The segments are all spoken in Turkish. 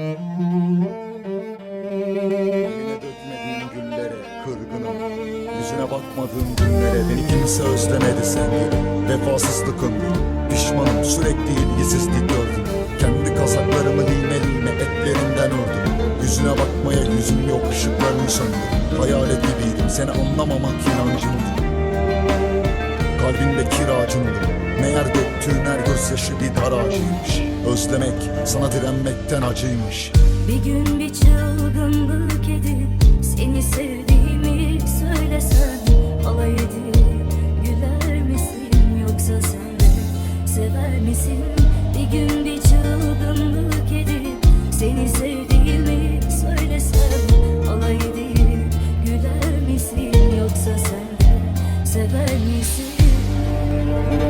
Eline dökmediğim güllere kırgınım. Yüzüne bakmadığım günlere beni kimse özlemedi sevgilim. Vefasızlık pişmanım sürekli ilgisizlik gördüm. Kendi kasaklarımı lime lime etlerinden ördüm. Yüzüne bakmaya yüzüm yok ışıklarını söndüm. Hayalet gibiydim seni anlamamak inancımdı. Kalbimde kiracımdı. Meğer döktüğün her gözyaşı bir dar ağacıymış Özlemek sana direnmekten acıymış Bir gün bir çılgınlık edip seni sevdiğimi söylesem alay edip güler misin yoksa sen sever misin? Bir gün bir çılgınlık edip seni sevdiğimi söylesem alay edip güler misin yoksa sen sever misin?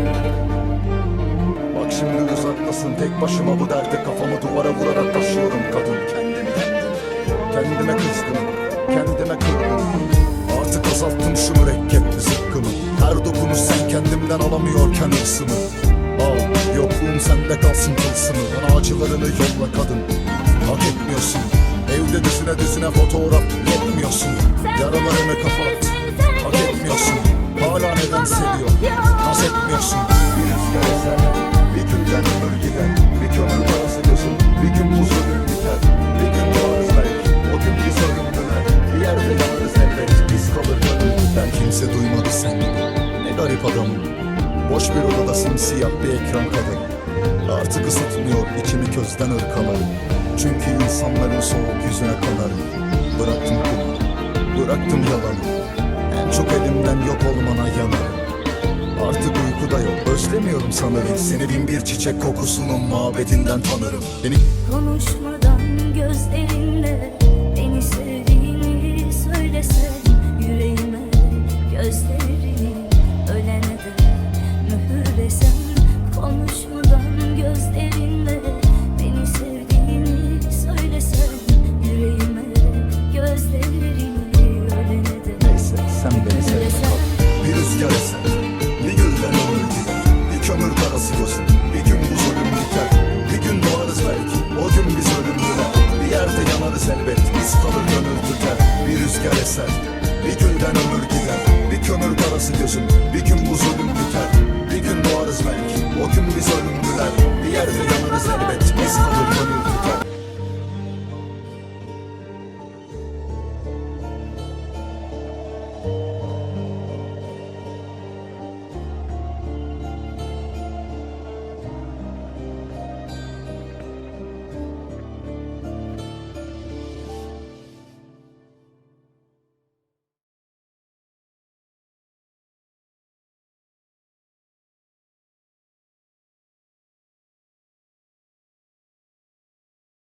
Bak şimdi uzaktasın tek başıma bu derde Kafamı duvara vurarak taşıyorum kadın. Kendimi kendim Kendime kızgınım Kendime kırgınım. Artık azalttım şu mürekkepli zıkkımı. Her dokunuş sen kendimden alamıyorken hırsımı Al yokluğum sende kalsın tılsımı. Bana acılarını yolla kadın. Hak etmiyorsun Evde düzüne düzüne fotoğraf yetmiyorsun. Yaralarını kapat Hak etmiyorsun. Hala neden seviyor elbet Biz kalır gönüllüden Kimse duymadı sen gibi Ne garip adamım. Boş bir odada simsiyah bir ekran kadın. Artık ısıtmıyor içimi közden ırkaları Çünkü insanların soğuk yüzüne kanarım Bıraktım kumu Bıraktım yalanı. En çok elimden yok olmana yanarım. Artık uykuda yok özlemiyorum sanırım. Seni bin bir çiçek kokusunun mabedinden tanırım. Beni Konuşmadan gözlerinle beni sevdiğini yüreğime gözlerini ölene de mühür esen konuşmadan gözlerinle beni sevdiğini söylesen yüreğime gözlerini ölene de sen bir rüzgar esen bir gülden olur bir kömür parası gözün bir gün bu zulüm biter bir gün doğarız belki. O gün biz ölümdüler bir yerde yanarız elbet biz kalır gönül tüter bir rüzgar eser ömürden ömür gider. Bir kömür parası gözüm. Bir gün bu zulüm biter. Bir gün doğarız belki. O gün biz ölümdüler Bir yerde yanarız elbet.